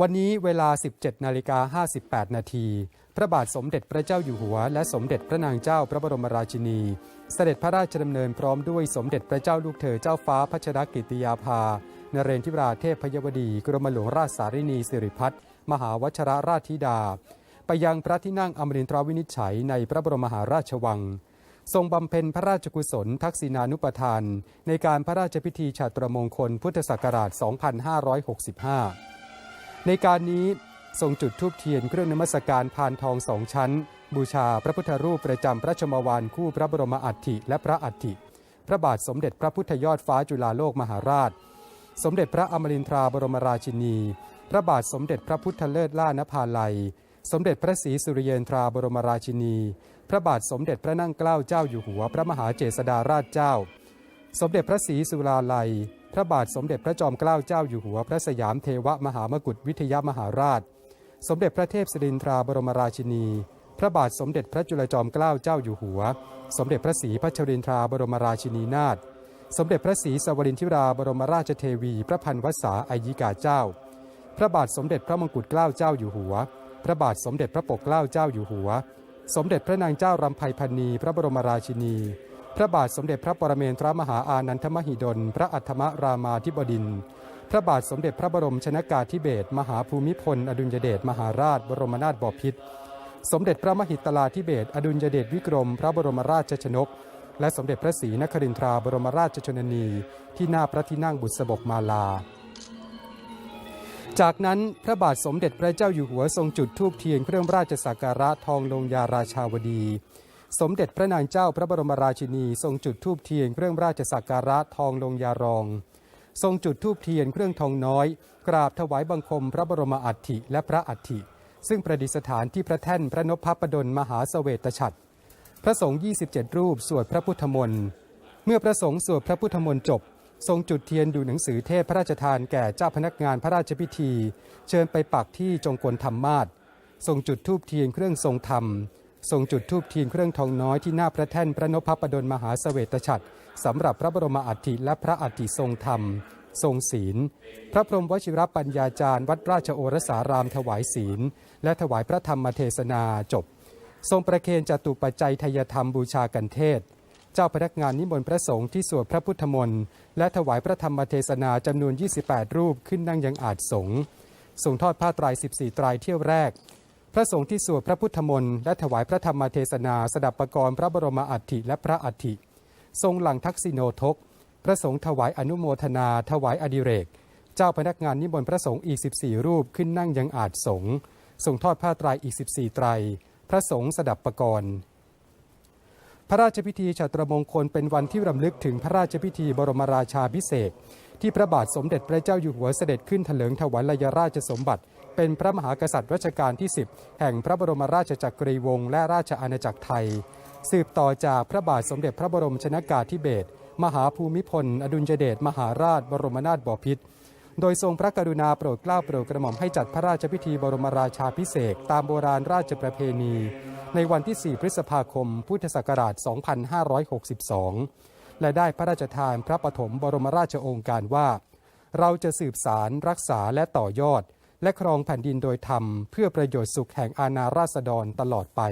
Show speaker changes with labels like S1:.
S1: วันนี้เวลา 17 นาฬิกา 58 นาที พระบาทสมเด็จพระเจ้าอยู่หัว และสมเด็จพระนางเจ้าพระบรมราชินี เสด็จพระราชดำเนินพร้อมด้วยสมเด็จพระเจ้าลูกเธอเจ้าฟ้าพัชรกิติยาภา นเรนทิราเทพพยวดี กรมหลวงราชสารินีสิริพัฒน์มหาวชรราชธิดา ไปยังพระที่นั่งอมรินทราวินิจฉัยในพระบรมมหาราชวัง ทรงบำเพ็ญพระราชกุศลทักษิณานุปทาน ในการพระราชพิธีฉาตรมงคลพุทธศักราช 2565 ในการนี้ทรงจุดธูปเทียนเครื่องนมัสการพานทองสองชั้น บูชาพระพุทธรูปประจำพระชมวานคู่พระบรมอัฐิและพระอัฐิ พระบาทสมเด็จพระพุทธยอดฟ้าจุฬาโลกมหาราช สมเด็จพระอมรินทราบรมราชินี พระบาทสมเด็จพระพุทธเลิศล่านภาลัย สมเด็จพระศรีสุริยนทราบรมราชินี พระบาทสมเด็จพระนั่งเกล้าเจ้าอยู่หัว พระมหาเจษฎาราชเจ้า สมเด็จพระศรีสุราลัย พระบาทสมเด็จพระจอมเกล้าเจ้าอยู่หัวพระสยามเทวมหามกุฏวิทยามหาราช สมเด็จพระเทพสิรินทราบรมราชินี พระบาทสมเด็จพระจุลจอมเกล้าเจ้าอยู่หัว สมเด็จพระศรีพัชรินทราบรมราชินีนาถสมเด็จพระศรีสวรินทิราบรมราชเทวี พระพันวษาอายิกาเจ้า พระบาทสมเด็จพระมงกุฎเกล้าเจ้าอยู่หัว พระบาทสมเด็จพระปกเกล้าเจ้าอยู่หัว สมเด็จพระนางเจ้ารำไพพันนีพระบรมราชินี พระบาทสมเด็จพระปรเมนทรมหาอานันทมหิดล พระอัฏฐมรามาธิบดินทร์พระบาทสมเด็จพระบรมชนากาธิเบศรมหาภูมิพล อดุลยเดชมหาราช บรมนาถบพิตรสมเด็จพระมหิตลาธิเบศรอดุลยเดชวิกรม พระบรมราชชนก และสมเด็จพระศรีนครินทราบรมราชชนนี ที่หน้าพระที่นั่งบุษบกมาลา จากนั้นพระบาทสมเด็จพระเจ้าอยู่หัวทรงจุดธูปเทียนเครื่องราชสักการะทองลงยาราชาวดี สมเด็จพระนางเจ้าพระบรมราชินี ทรงจุดธูปเทียนเครื่องราชสักการะทองลงยารอง ทรงจุดธูปเทียนเครื่องทองน้อย กราบถวายบังคมพระบรมอัฐิและพระอัฐิ ซึ่งประดิษฐานที่พระแท่นพระนพพดลมหาเสวตฉัตรพระสงฆ์ 27 รูปสวดพระพุทธมนต์ เมื่อพระสงฆ์สวดพระพุทธมนต์จบ ทรงจุดเทียนดูหนังสือเทพพระราชทานแก่เจ้าพนักงานพระราชพิธี เชิญไปปักที่จงกรธรรมมาศทรงจุดธูปเทียนเครื่องทรงธรรม ทรงจุดธูปเทียนเครื่องทองน้อยที่หน้าพระแท่นพระนพพดลมหาเสวตฉัตรสำหรับพระบรมอัฐิและพระอัฐิทรงธรรม ทรงศีล พระพรหมวชิรปัญญาจารย์วัดราชโอรสารามถวายศีล และถวายพระธรรมเทศนาจบ ทรงประเคนจตุปัจจัยทยธรรมบูชากันเทศ เจ้าพนักงานนิมนต์พระสงฆ์ที่สวดพระพุทธมนต์และถวายพระธรรมเทศนาจำนวน 28 รูปขึ้นนั่งยังอาจสงฆ์ส่งทอดผ้าไตร14ไตรเที่ยวแรก พระสงฆ์ที่สวดพระพุทธมนต์และถวายพระธรรมเทศนาสดับประกรณ์พระบรมอัฐิและพระอัฐิ ทรงหลังทักษิโนทก พระสงฆ์ถวายอนุโมทนา ถวายอดิเรก เจ้าพนักงานนิมนต์พระสงฆ์อีก 14 รูปขึ้นนั่งยังอาจสงฆ์ส่งทอดผ้าไตรอีก 14 ไตร พระสงฆ์สดับประกรณ์พระราชพิธีฉตรมงคลเป็นวันที่รำลึกถึงพระราชพิธีบรมราชาพิเศษ ที่พระบาทสมเด็จพระเจ้าอยู่หัวเสด็จขึ้นถลิงถวายยราชสมบัติ เป็นพระมหากษัตริย์รัชกาลที่ 10 แห่งพระบรมราชจักรีวงศ์และราชอาณาจักรไทย สืบต่อจากพระบาทสมเด็จพระบรมชนากาธิเบศรมหาภูมิพล อดุลยเดชมหาราช บรมนาถบพิตรโดยทรงพระกรุณาโปรดเกล้าโปรดกระหม่อมให้จัดพระราชพิธีบรมราชาพิเศษตามโบราณราชประเพณี ในวันที่ 4 พฤษภาคม พุทธศักราช 2562 และได้พระราชทานพระปฐมบรมราชโองการว่า เราจะสืบสารรักษาและต่อยอด และครองแผ่นดินโดยธรรม เพื่อประโยชน์สุขแห่งอาณาราษฎรตลอดไป